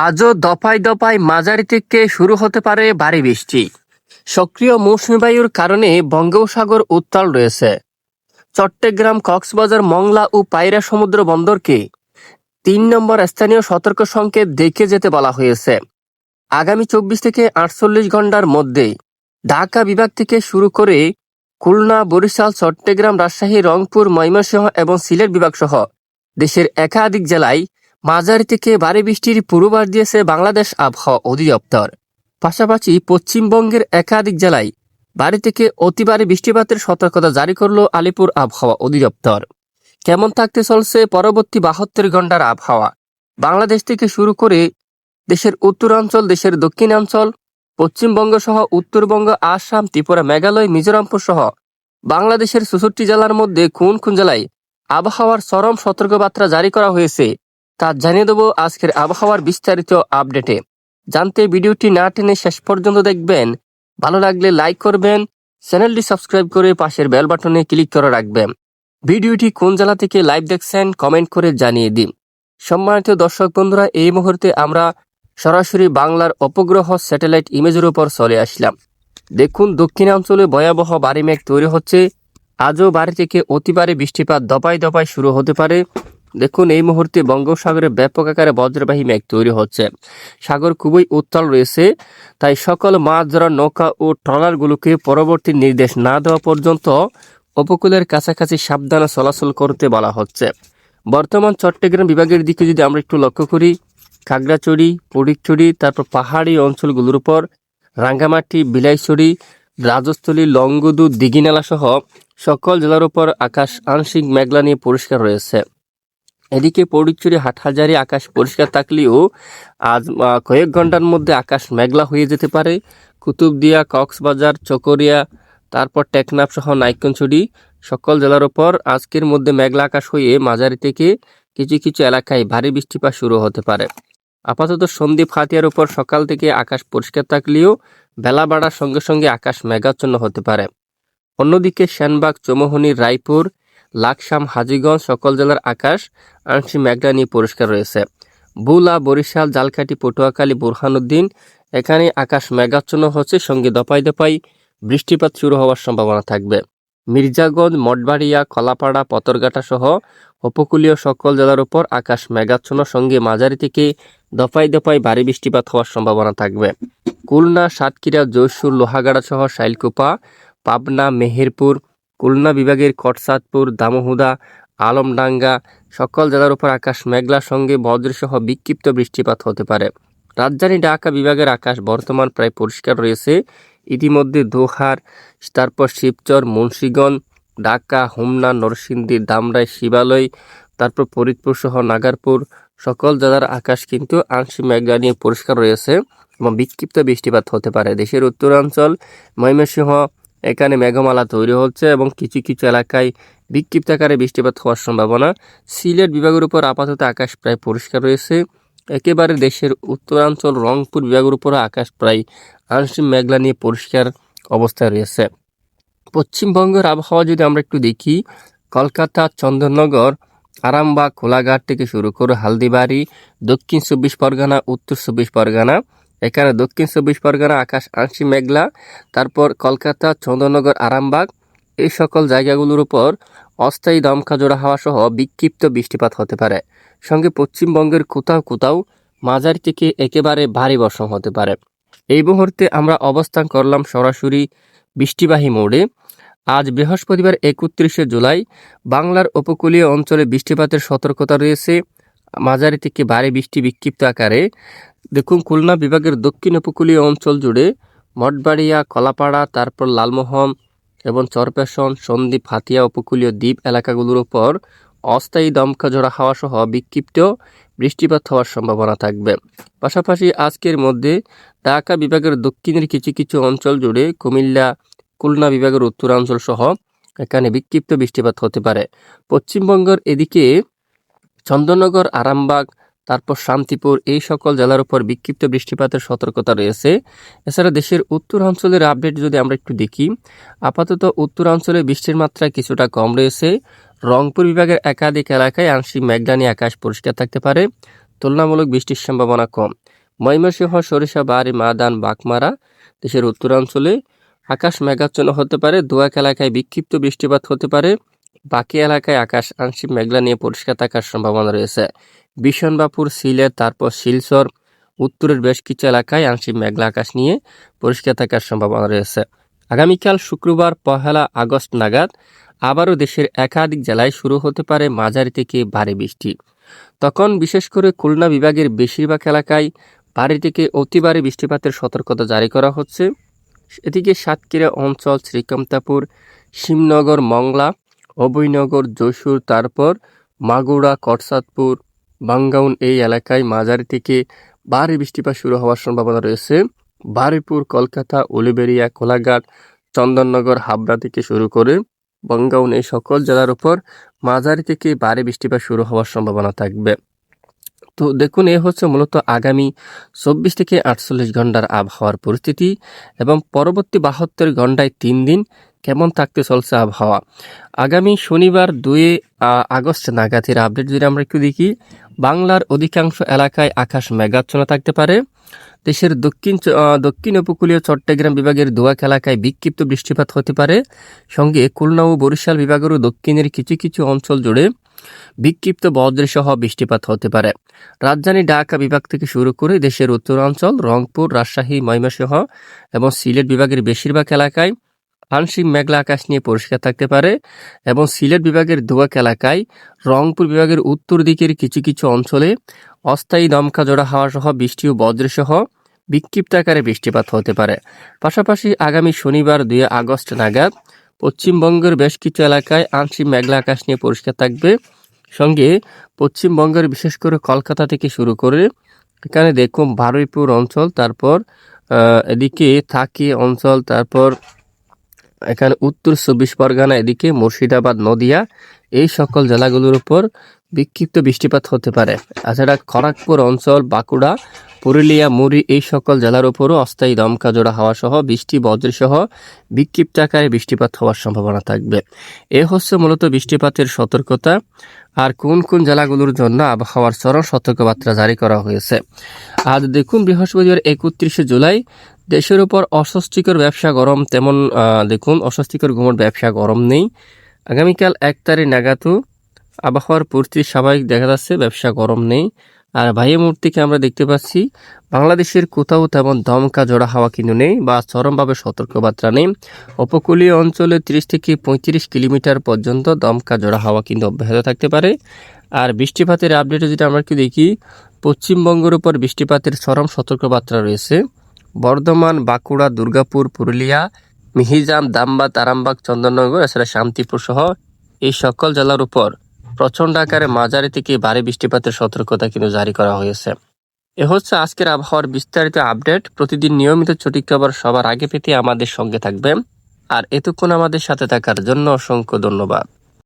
আজও দফায় দফায় মাঝারি থেকে শুরু হতে পারে ভারী বৃষ্টি। সক্রিয় মৌসুমী বায়ুর কারণে বঙ্গোপসাগর উত্তাল রয়েছে। চট্টগ্রাম, কক্সবাজার, মংলা ও পায়রা সমুদ্র বন্দরকে তিন নম্বর স্থানীয় সতর্ক সংকেত দেখে যেতে বলা হয়েছে। আগামী চব্বিশ থেকে আটচল্লিশ ঘণ্টার মধ্যে ঢাকা বিভাগ থেকে শুরু করে খুলনা, বরিশাল, চট্টগ্রাম, রাজশাহী, রংপুর, ময়মনসিংহ এবং সিলেট বিভাগ সহ দেশের একাধিক জেলায় মাঝারি থেকে ভারী বৃষ্টির পূর্বাভাস দিয়েছে বাংলাদেশ আবহাওয়া অধিদপ্তর। পাশাপাশি পশ্চিমবঙ্গের একাধিক জেলায় ভারী থেকে অতি ভারী বৃষ্টিপাতের সতর্কতা জারি করল আলিপুর আবহাওয়া অধিদপ্তর। কেমন থাকতে চলছে পরবর্তী বাহাত্তর ঘণ্টার আবহাওয়া? বাংলাদেশ থেকে শুরু করে দেশের উত্তরাঞ্চল, দেশের দক্ষিণাঞ্চল, পশ্চিমবঙ্গ সহ উত্তরবঙ্গ, আসাম, ত্রিপুরা, মেঘালয়, মিজোরামপুর সহ বাংলাদেশের চৌষট্টি জেলার মধ্যে কোন কোন জেলায় আবহাওয়ার চরম সতর্কবার্তা জারি করা হয়েছে? তা জানিয়ে দেবো আজকের আবহাওয়ার বিস্তারিত আপডেটে। জানতে ভিডিওটি না টেনে শেষ পর্যন্ত দেখবেন। ভালো লাগলে লাইক করবেন, চ্যানেলটি সাবস্ক্রাইব করে পাশের বেল বাটনে ক্লিক করে রাখবেন। ভিডিওটি কোন জেলা থেকে লাইভ দেখছেন কমেন্ট করে জানিয়ে দিন। সম্মানিত দর্শক বন্ধুরা, এই মুহূর্তে আমরা সরাসরি বাংলার উপগ্রহ স্যাটেলাইট ইমেজের উপর চলে আসলাম। দেখুন, দক্ষিণাঞ্চলে ভয়াবহ বাড়ি মেঘ তৈরি হচ্ছে। আজও বাড়ি থেকে অতিবারে বৃষ্টিপাত দপায় দপায় শুরু হতে পারে। দেখুন, এই মুহূর্তে বঙ্গোপসাগরে ব্যাপক আকারে বজ্রবাহী মেঘ তৈরি হচ্ছে। সাগর খুবই উত্তাল রয়েছে, তাই সকল মাছ ধরা নৌকা ও ট্রলারগুলোকে পরবর্তী নির্দেশ না দেওয়া পর্যন্ত উপকূলের কাছাকাছি সাবধানে চলাচল করতে বলা হচ্ছে। বর্তমান চট্টগ্রাম বিভাগের দিকে যদি আমরা একটু লক্ষ্য করি, খাগড়াছড়ি ফটিকছড়ি তারপর পাহাড়ি অঞ্চলগুলোর উপর, রাঙ্গামাটি, বিলাইছড়ি, রাজস্থলী, লংগুদু, দিঘিনালা সহ সকল জেলার উপর আকাশ আংশিক মেঘলা নিয়ে পরিষ্কার রয়েছে। এদিকে পরিচুরি হাটহাজারি আকাশ পরিষ্কার থাকলেও আজ কয়েক ঘণ্টার মধ্যে আকাশ মেঘলা হয়ে যেতে পারে। কুতুবদিয়া, কক্সবাজার, চকরিয়া, তারপর টেকনাফ সহ নাইকনছড়ি সকল জেলার ওপর আজকের মধ্যে মেঘলা আকাশ হয়ে মাঝারি থেকে কিছু কিছু এলাকায় ভারী বৃষ্টিপাত শুরু হতে পারে। আপাতত সন্দ্বীপ হাতিয়ার উপর সকাল থেকে আকাশ পরিষ্কার থাকলেও বেলা বাড়ার সঙ্গে সঙ্গে আকাশ মেঘাচ্ছন্ন হতে পারে। অন্যদিকে শ্যানবাগ চৌমোহনী, রায়পুর লাকসাম, হাজীগঞ্জ, সকল জেলার আকাশ, আংশিক মেঘলা নিয়ে পরিষ্কার রয়েছে। বুলা, বরিশাল জালকাটি পটুয়াখালী, বুরহানুদ্দিন, এখানে আকাশ মেঘাচ্ছন্ন হচ্ছে, সঙ্গে দপাই দপাই বৃষ্টিপাত শুরু হওয়ার সম্ভাবনা থাকবে। মির্জাগঞ্জ, মঠবাড়িয়া কলাপাড়া পতরঘাটা সহ উপকূলীয় সকল জেলার উপর আকাশ মেঘাচ্ছন্ন, সঙ্গে মাঝারি থেকে দফায় দফায় ভারী বৃষ্টিপাত হওয়ার সম্ভাবনা থাকবে। খুলনা, সাতক্ষীরা জয়সুর লোহাগাড়া সহ শাইলকুপা, পাবনা, মেহেরপুর খুলনা বিভাগের কটসাদপুর দামোহুদা, আলমডাঙ্গা সকল জেলার উপর আকাশ মেঘলার সঙ্গে বজ্রসহ বিক্ষিপ্ত বৃষ্টিপাত হতে পারে। রাজধানী ঢাকা বিভাগের আকাশ বর্তমান প্রায় পরিষ্কার রয়েছে। ইতিমধ্যে দোহার, তারপর শিবচর, মুন্সীগঞ্জ, ঢাকা, হোমনা, নরসিংদী, দামরাই, শিবালয়, তারপর ফরিদপুর সহ নাগারপুর সকল জেলার আকাশ কিন্তু আংশিক মেঘলা নিয়ে পরিষ্কার রয়েছে এবং বিক্ষিপ্ত বৃষ্টিপাত হতে পারে। দেশের উত্তরাঞ্চল, ময়মনসিংহ এখানে মেঘমালা তৈরি হচ্ছে এবং কিছু কিছু এলাকায় বিক্ষিপ্ত আকারে বৃষ্টিপাত হওয়ার সম্ভাবনা। সিলেট বিভাগের উপর আপাতত আকাশ প্রায় পরিষ্কার রয়েছে। একেবারে দেশের উত্তরাঞ্চল, রংপুর বিভাগের উপর আকাশ প্রায় আংশিক মেঘলা নিয়ে পরিষ্কার অবস্থায় রয়েছে। পশ্চিমবঙ্গের আবহাওয়া যদি আমরা একটু দেখি, কলকাতা, চন্দননগর, আরামবাগ, কোলাঘাট থেকে শুরু করে হালদিবাড়ি, দক্ষিণ চব্বিশ পরগনা, উত্তর চব্বিশ পরগনা এখানে দক্ষিণ চব্বিশ পরগনা, আকাশ আংশিক মেঘলা, তারপর কলকাতা চন্দ্রনগর আরামবাগ, এই সকল জায়গাগুলোর উপর অস্থায়ী দমকা জোড়া হাওয়া সহ বিক্ষিপ্ত বৃষ্টিপাত হতে পারে। সঙ্গে পশ্চিমবঙ্গের কোথাও কোথাও মাঝারি থেকে একেবারে ভারী বর্ষণ হতে পারে। এই মুহূর্তে আমরা অবস্থান করলাম সরাসরি বৃষ্টিবাহী মোড়ে। আজ বৃহস্পতিবার একত্রিশে জুলাই বাংলার উপকূলীয় অঞ্চলে বৃষ্টিপাতের সতর্কতা রয়েছে। মাঝারি থেকে ভারী বৃষ্টি বিক্ষিপ্ত আকারে। দেখুন, খুলনা বিভাগের দক্ষিণ উপকূলীয় অঞ্চল জুড়ে মঠবাড়িয়া, কলাপাড়া, তারপর লালমোহন এবং চরপেশন, সন্দ্বীপ, হাতিয়া উপকূলীয় দ্বীপ এলাকাগুলোর উপর অস্থায়ী দমকা ঝোড়া হাওয়া সহ বিক্ষিপ্ত বৃষ্টিপাত হওয়ার সম্ভাবনা থাকবে। পাশাপাশি আজকের মধ্যে ঢাকা বিভাগের দক্ষিণের কিছু কিছু অঞ্চল জুড়ে কুমিল্লা, খুলনা বিভাগের উত্তরাঞ্চল সহ এখানে বিক্ষিপ্ত বৃষ্টিপাত হতে পারে। পশ্চিমবঙ্গের এদিকে চন্দননগর, আরামবাগ, তারপর শান্তিপুর, এই সকল জেলার উপর বিক্ষিপ্ত বৃষ্টিপাতের সতর্কতা রয়েছে। এছাড়া দেশের উত্তরাঞ্চলের আপডেট যদি আমরা একটু দেখি, আপাতত উত্তরাঞ্চলে বৃষ্টির মাত্রা কিছুটা কম রয়েছে। রংপুর বিভাগের একাধিক এলাকায় আংশিক মেঘলানি আকাশ পরিষ্কার থাকতে পারে। তুলনামূলক বৃষ্টির সম্ভাবনা কম। ময়মনসিংহ, সরিষা, বাড়ি, মাদান, বাগমারা দেশের উত্তরাঞ্চলে আকাশ মেঘাচ্ছন্ন হতে পারে। দোয়াক এলাকায় বিক্ষিপ্ত বৃষ্টিপাত হতে পারে। বাকি এলাকায় আকাশ আংশিক মেঘলা নিয়ে পরিষ্কার থাকার সম্ভাবনা রয়েছে। বিশনবাপুর সিলেট, তারপর শিলচর, উত্তরের বেশ কিছু এলাকায় আংশিক মেঘলা আকাশ নিয়ে পরিষ্কার থাকার সম্ভাবনা রয়েছে। আগামীকাল শুক্রবার পহেলা আগস্ট নাগাদ আবারও দেশের একাধিক জেলায় শুরু হতে পারে মাঝারি থেকে ভারী বৃষ্টি। তখন বিশেষ করে খুলনা বিভাগের বেশিরভাগ এলাকায় ভারী থেকে অতি ভারী বৃষ্টিপাতের সতর্কতা জারি করা হচ্ছে। এদিকে সাতক্ষীরা অঞ্চল শ্রীকান্তাপুর শিবনগর, মংলা অভয়নগর যশোর, তারপর মাগুরা, কটসাদপুর বাঙ্গাউন এই এলাকায় মাঝারি থেকে ভারী বৃষ্টিপাত শুরু হওয়ার সম্ভাবনা রয়েছে। বারুইপুর, কলকাতা, উলুবেড়িয়া, কোলাঘাট, চন্দননগর, হাবড়া থেকে শুরু করে বঙ্গাউন এই সকল জেলার উপর মাঝারি থেকে ভারী বৃষ্টিপাত শুরু হওয়ার সম্ভাবনা থাকবে। তো দেখুন, এ হচ্ছে মূলত আগামী চব্বিশ থেকে আটচল্লিশ ঘণ্টার আবহাওয়ার পরিস্থিতি এবং পরবর্তী বাহাত্তর ঘন্টায় তিন দিন কেমন থাকতে চলছে আবহাওয়া? আগামী শনিবার দুই আগস্ট নাগাদের আপডেট যদি আমরা একটু দেখি, বাংলার অধিকাংশ এলাকায় আকাশ মেঘাচ্ছন্ন থাকতে পারে। দেশের দক্ষিণ দক্ষিণ উপকূলীয় চট্টগ্রাম বিভাগের দোয়াক এলাকায় বিক্ষিপ্ত বৃষ্টিপাত হতে পারে। সঙ্গে খুলনা ও বরিশাল বিভাগেরও দক্ষিণের কিছু কিছু অঞ্চল জুড়ে বিক্ষিপ্ত বজ্রসহ বৃষ্টিপাত হতে পারে। রাজধানী ঢাকা বিভাগ থেকে শুরু করে দেশের উত্তরাঞ্চল, রংপুর, রাজশাহী, ময়মনসিংহ এবং সিলেট বিভাগের বেশিরভাগ এলাকায় আংশিক মেঘলা আকাশ নিয়ে পরিষ্কার থাকতে পারে এবং সিলেট বিভাগের দোয়াক এলাকায়, রংপুর বিভাগের উত্তর দিকের কিছু কিছু অঞ্চলে অস্থায়ী দমকা জোড়া হাওয়া সহ বৃষ্টি ও বজ্রসহ বিক্ষিপ্ত আকারে বৃষ্টিপাত হতে পারে। পাশাপাশি আগামী শনিবার দুই আগস্ট নাগাদ পশ্চিমবঙ্গের বেশ কিছু এলাকায় আংশিক মেঘলা আকাশ নিয়ে পরিষ্কার থাকবে। সঙ্গে পশ্চিমবঙ্গের বিশেষ করে কলকাতা থেকে শুরু করে এখানে দেখুন বারুইপুর অঞ্চল, তারপর এদিকে থাকি অঞ্চল, তারপর এখানে উত্তর চব্বিশ পরগনা এদিকে, মুর্শিদাবাদ, নদিয়া, এই সকল জেলাগুলোর উপর বিক্ষিপ্ত বৃষ্টিপাত হতে পারে। এছাড়া খড়গপুর অঞ্চল, বাঁকুড়া পুরুলিয়া, মুড়ি এই সকল জেলার উপরও অস্থায়ী দমকা জোড়া হাওয়া সহ বৃষ্টি, বজ্রসহ বিক্ষিপ্ত আকারে বৃষ্টিপাত হওয়ার সম্ভাবনা থাকবে। এ হচ্ছে মূলত বৃষ্টিপাতের সতর্কতা আর কোন কোন জেলাগুলোর জন্য আবহাওয়ার চরম সতর্কবার্তা জারি করা হয়েছে। আজ দেখুন, বৃহস্পতিবার একত্রিশে জুলাই, দেশের উপর অস্বস্তিকর ব্যবসা গরম, তেমন দেখুন, অস্বস্তিকর ঘুমোর ব্যবসা গরম নেই। আগামীকাল এক তারিখ নাগাদও আবহাওয়ার পরিস্থিতি স্বাভাবিক দেখা যাচ্ছে, ব্যবসা গরম নেই। আর বাহ্য মূর্তিকে আমরা দেখতে পাচ্ছি। বাংলাদেশের কোথাও তেমন দমকা জোড়া হাওয়া কিন্তু নেই বা চরমভাবে সতর্কবার্তা নেই। উপকূলীয় অঞ্চলে তিরিশ থেকে পঁয়ত্রিশ কিলোমিটার পর্যন্ত দমকা জোড়া হাওয়া কিন্তু অব্যাহত থাকতে পারে। আর বৃষ্টিপাতের আপডেটে যেটা আমরা কি দেখি, পশ্চিমবঙ্গের উপর বৃষ্টিপাতের চরম সতর্কবার্তা রয়েছে। বর্ধমান, বাঁকুড়া, দুর্গাপুর, পুরুলিয়া, মিহিজাম দামবাগ তারামবাগ, চন্দননগর, এছাড়া শান্তিপুর সহ এই সকল জেলার উপর প্রচণ্ড আকারে মাঝারি থেকে ভারী বৃষ্টিপাতের সতর্কতা কিন্তু জারি করা হয়েছে। এ হচ্ছে আজকের আবহাওয়ার বিস্তারিত আপডেট। প্রতিদিন নিয়মিত ছুটি খবর সবার আগে পেতে আমাদের সঙ্গে থাকবে আর এতক্ষণ আমাদের সাথে থাকার জন্য অসংখ্য ধন্যবাদ।